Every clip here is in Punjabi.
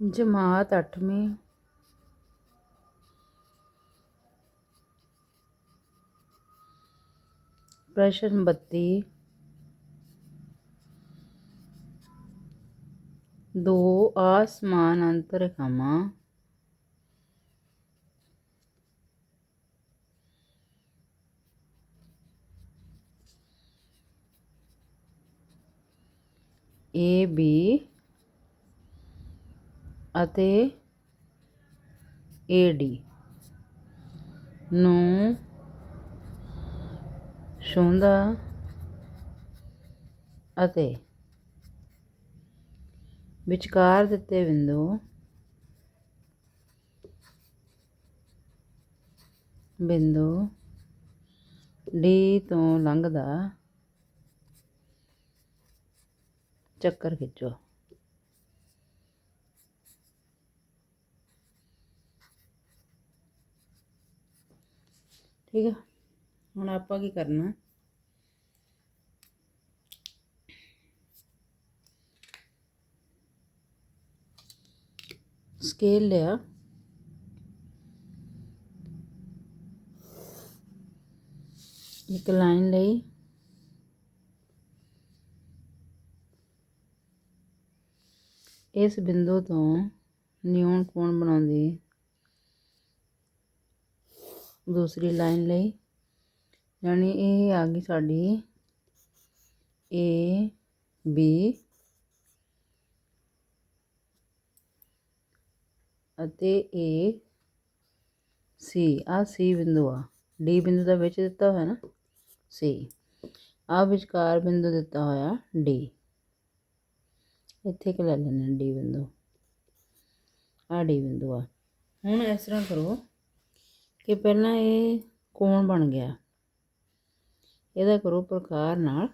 ਜਮਾਤ 8ਵੀਂ ਪ੍ਰਸ਼ਨ 32 ਦੋ ਆਸਮਾਨ ਅੰਤਰ ਰੇਖਾਵਾਂ ਏ ਬੀ ਅਤੇ ਏ ਡੀ ਨੂੰ ਛੂੰਹਦਾ ਅਤੇ ਵਿਚਕਾਰ ਦਿੱਤੇ ਬਿੰਦੂ ਬਿੰਦੂ ਡੀ ਤੋਂ ਲੰਘਦਾ ਚੱਕਰ ਖਿੱਚੋ। ਠੀਕ ਹੈ ਹੁਣ ਆਪਾਂ ਕੀ ਕਰਨਾ? ਸਕੇਲ ਲਿਆ। ਇੱਕ ਲਾਈਨ ਲਈ। ਇਸ ਬਿੰਦੂ ਤੋਂ ਨਿਊਨ ਕੋਣ ਬਣਾਉਂਦੀ। ਦੂਸਰੀ ਲਾਈਨ ਲਈ। ਯਾਨੀ ਇਹ ਆ ਗਈ ਸਾਡੀ ਏ ਬੀ ਅਤੇ ਏ ਸੀ ਆ ਸੀ ਬਿੰਦੂ ਆ। ਡੀ ਬਿੰਦੂ ਦਾ ਵਿੱਚ ਦਿੱਤਾ ਹੋਇਆ ਨਾ। ਸੀ ਆ ਵਿਚਕਾਰ ਬਿੰਦੂ ਦਿੱਤਾ ਹੋਇਆ ਡੀ ਇੱਥੇ ਕਿ ਲੈ ਲੈਣਾ ਡੀ ਬਿੰਦੂ। ਆ ਡੀ ਬਿੰਦੂ ਆ। ਹੁਣ ਇਸ ਤਰ੍ਹਾਂ ਕਰੋ। ਕਿ ਪਹਿਲਾਂ ਇਹ ਕੌਣ ਬਣ ਗਿਆ? ਇਹਦਾ ਕਰੋ ਪ੍ਰਕਾਰ ਨਾਲ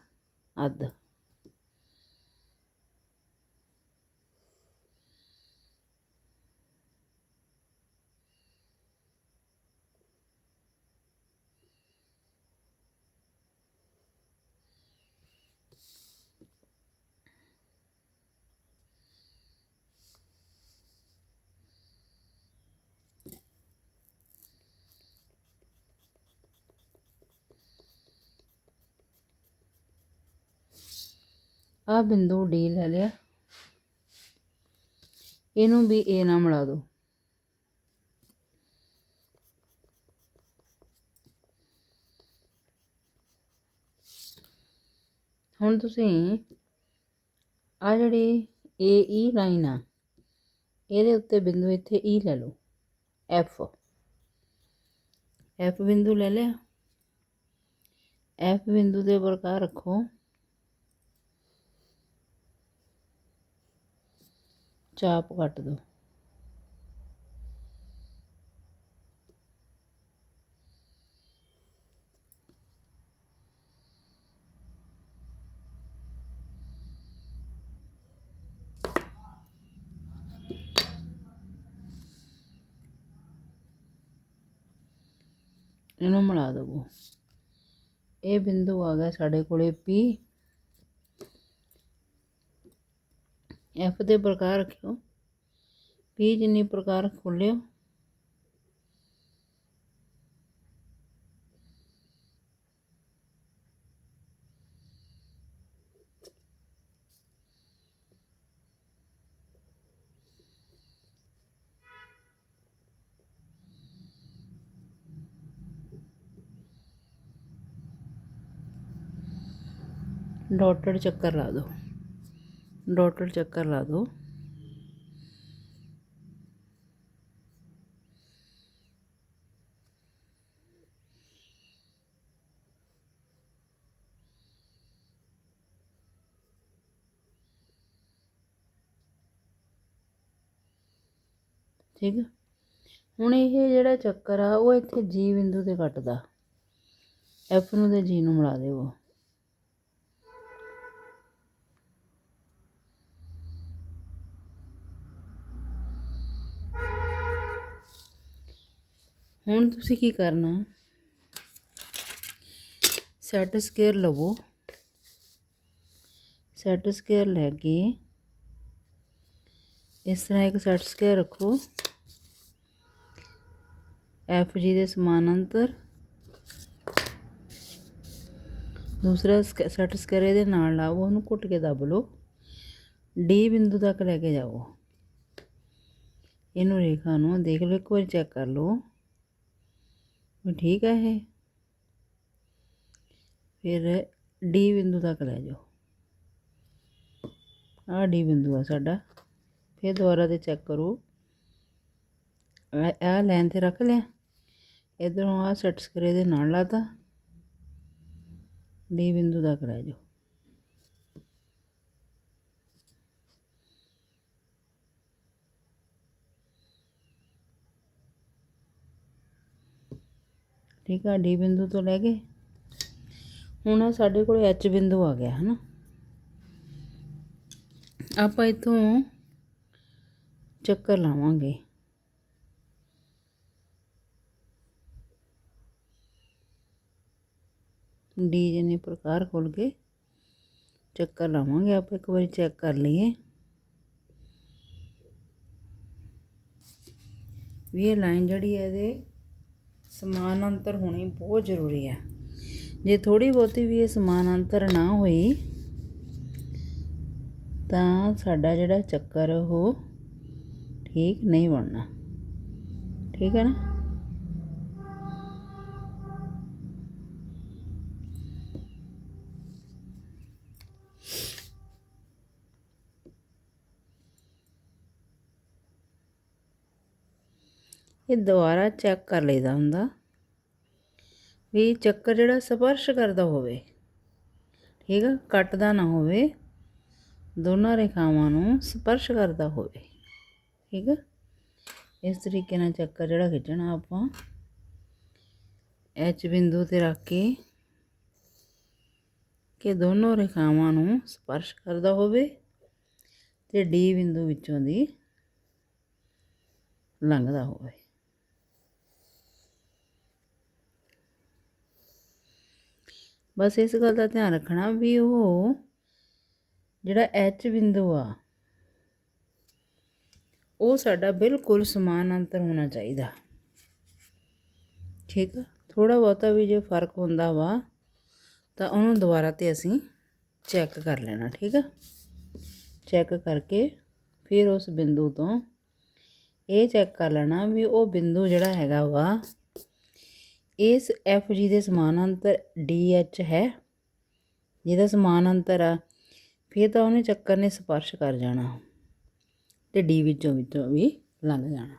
ਅੱਧ। ਆ ਬਿੰਦੂ ਡੀ ਲੈ ਲਿਆ। ਇਹਨੂੰ ਵੀ ਏ ਨਾਲ ਮਿਲਾ ਦਿਓ ਹੁਣ ਤੁਸੀਂ ਆ ਜਿਹੜੀ ਏ ਈ e ਲਾਈਨ ਆ, ਇਹਦੇ ਉੱਤੇ ਬਿੰਦੂ ਇੱਥੇ ਈ ਲੈ ਲਓ ਐਫ ਐਫ ਬਿੰਦੂ ਲੈ ਲਿਆ। ਐਫ ਬਿੰਦੂ ਦੇ ਪ੍ਰਕਾਰ ਰੱਖੋ। ਚਾਪ ਕੱਟ ਦੋ ਇਹਨੂੰ ਮਿਲਾ ਦਵੋ ਇਹ ਬਿੰਦੂ ਆ ਗਿਆ ਸਾਡੇ ਕੋਲੇ P ਐਫ ਦੇ ਪ੍ਰਕਾਰ ਰੱਖਿਓ। P ਜਿੰਨੀ ਪ੍ਰਕਾਰ ਖੋਲਿਓ। ਡਾਟਡ ਚੱਕਰ ਲਾ ਦਿਓ। ਡਾਟਡ ਚੱਕਰ ਲਾ ਦਿਓ ਠੀਕ ਹੁਣ ਇਹ ਜਿਹੜਾ ਚੱਕਰ ਆ ਉਹ ਇੱਥੇ ਜੀ ਬਿੰਦੂ ਤੇ ਕੱਟਦਾ ਐਫ ਨੂੰ ਤੇ ਜੀ ਨੂੰ ਮਿਲਾ ਦੇਵੋ ਹੁਣ ਤੁਸੀਂ ਕੀ ਕਰਨਾ? ਸੈਟ ਸਕੁਅਰ ਲਵੋ। ਸੈਟ ਸਕੁਅਰ ਲੈ ਕੇ ਇਸ ਤਰ੍ਹਾਂ ਇੱਕ ਸੈਟ ਸਕੁਅਰ ਰੱਖੋ। ਐਫ ਜੀ ਦੇ ਸਮਾਨਾਂਤਰ। ਦੂਸਰਾ ਸੈਟ ਸਕੁਅਰ ਇਹਦੇ ਨਾਲ ਲਾਓ, ਉਹਨੂੰ ਘੁੱਟ ਕੇ ਦੱਬ ਲਓ। ਡੀ ਬਿੰਦੂ ਤੱਕ ਲੈ ਕੇ ਜਾਓ। ਇਹਨੂੰ ਰੇਖਾ ਨੂੰ ਦੇਖ ਲਓ, ਇੱਕ ਵਾਰ ਚੈੱਕ ਕਰ ਲਓ। ਵੀ ਠੀਕ ਹੈ ਇਹ? ਫਿਰ ਡੀ ਬਿੰਦੂ ਤੱਕ ਲੈ ਜਾਓ। ਆਹ ਡੀ ਬਿੰਦੂ ਆ ਸਾਡਾ। ਫਿਰ ਦੁਬਾਰਾ ਤੇ ਚੈੱਕ ਕਰੋ। ਇਹ ਲਾਈਨ ਤੇ ਰੱਖ ਲਿਆ। ਇਧਰੋਂ ਆ ਸੈਟ ਸਕਰੇ ਦੇ ਨਾਲ ਲਾਤਾ। ਡੀ ਬਿੰਦੂ ਤੱਕ ਲੈ ਜਾਓ। ਠੀਕ ਆ ਡੀ ਬਿੰਦੂ ਤੋਂ ਲੈ ਕੇ। ਹੁਣ ਸਾਡੇ ਕੋਲ ਐਚ ਬਿੰਦੂ ਆ ਗਿਆ, ਹਨਾ? ਆਪਾਂ ਇਥੋਂ ਚੱਕਰ ਲਾਵਾਂਗੇ। ਡੀ ਜਿਹਨੇ ਪ੍ਰਕਾਰ ਖੋਲ ਕੇ ਚੱਕਰ ਲਾਵਾਂਗੇ ਆਪਾਂ, ਇੱਕ ਵਾਰੀ ਚੈੱਕ ਕਰ ਲਈਏ। ਵੀ ਇਹ ਲਾਈਨ ਜਿਹੜੀ ਹੈ ਇਹਦੇ ਸਮਾਨ ਅੰਤਰ ਹੋਣੀ ਬਹੁਤ ਜ਼ਰੂਰੀ ਹੈ। ਜੇ ਥੋੜੀ ਬਹੁਤੀ ਵੀ ਇਹ ਸਮਾਨ ਅੰਤਰ ਨਾ ਹੋਈ, ਤਾਂ ਸਾਡਾ ਜਿਹੜਾ ਚੱਕਰ ਉਹ ਠੀਕ ਨਹੀਂ ਬਣਨਾ। ਠੀਕ ਹੈ ਨਾ? ਇਹ ਦੁਬਾਰਾ ਚੈੱਕ ਕਰ ਲਈਦਾ ਹੁੰਦਾ ਵੀ ਚੱਕਰ ਜਿਹੜਾ ਸਪਰਸ਼ ਕਰਦਾ ਹੋਵੇ, ਠੀਕ ਆ, ਕੱਟਦਾ ਨਾ ਹੋਵੇ, ਦੋਨਾਂ ਰੇਖਾਵਾਂ ਨੂੰ ਸਪਰਸ਼ ਕਰਦਾ ਹੋਵੇ, ਠੀਕ ਆ। ਇਸ ਤਰੀਕੇ ਨਾਲ ਚੱਕਰ ਜਿਹੜਾ ਖਿੱਚਣਾ ਆਪਾਂ ਐਚ ਬਿੰਦੂ ਤੇ ਰੱਖ ਕੇ ਕਿ ਦੋਨੋਂ ਰੇਖਾਵਾਂ ਨੂੰ ਸਪਰਸ਼ ਕਰਦਾ ਹੋਵੇ ਤੇ ਡੀ ਬਿੰਦੂ ਵਿੱਚੋਂ ਦੀ ਲੰਘਦਾ ਹੋਵੇ। ਬਸ ਇਸ ਗੱਲ ਦਾ ਧਿਆਨ ਰੱਖਣਾ ਵੀ ਉਹ ਜਿਹੜਾ ਐਚ ਬਿੰਦੂ ਆ, ਉਹ ਸਾਡਾ ਬਿਲਕੁਲ ਸਮਾਨ ਅੰਤਰ ਹੋਣਾ ਚਾਹੀਦਾ। ਠੀਕ ਆ? ਥੋੜਾ ਬਹੁਤਾ ਵੀ ਜੇ ਫ਼ਰਕ ਹੁੰਦਾ ਵਾ, ਤਾਂ ਉਹਨੂੰ ਦੁਬਾਰਾ ਤੇ ਅਸੀਂ ਚੈੱਕ ਕਰ ਲੈਣਾ, ਠੀਕ ਆ? ਚੈੱਕ ਕਰਕੇ ਫਿਰ ਉਸ ਬਿੰਦੂ ਤੋਂ ਇਹ ਚੈੱਕ ਕਰ ਲੈਣਾ ਵੀ ਉਹ ਬਿੰਦੂ ਜਿਹੜਾ ਹੈਗਾ ਵਾ ਇਸ ਐਫ ਜੀ ਦੇ ਸਮਾਨ ਅੰਤਰ ਡੀ ਐਚ ਹੈ। ਜਿਹਦਾ ਸਮਾਨ ਅੰਤਰ ਆ, ਫਿਰ ਤਾਂ ਉਹਨੇ ਚੱਕਰ ਨੇ ਸਪਰਸ਼ ਕਰ ਜਾਣਾ ਤੇ ਡੀ ਵਿੱਚੋਂ ਵਿੱਚੋਂ ਵੀ ਲੰਘ ਜਾਣਾ।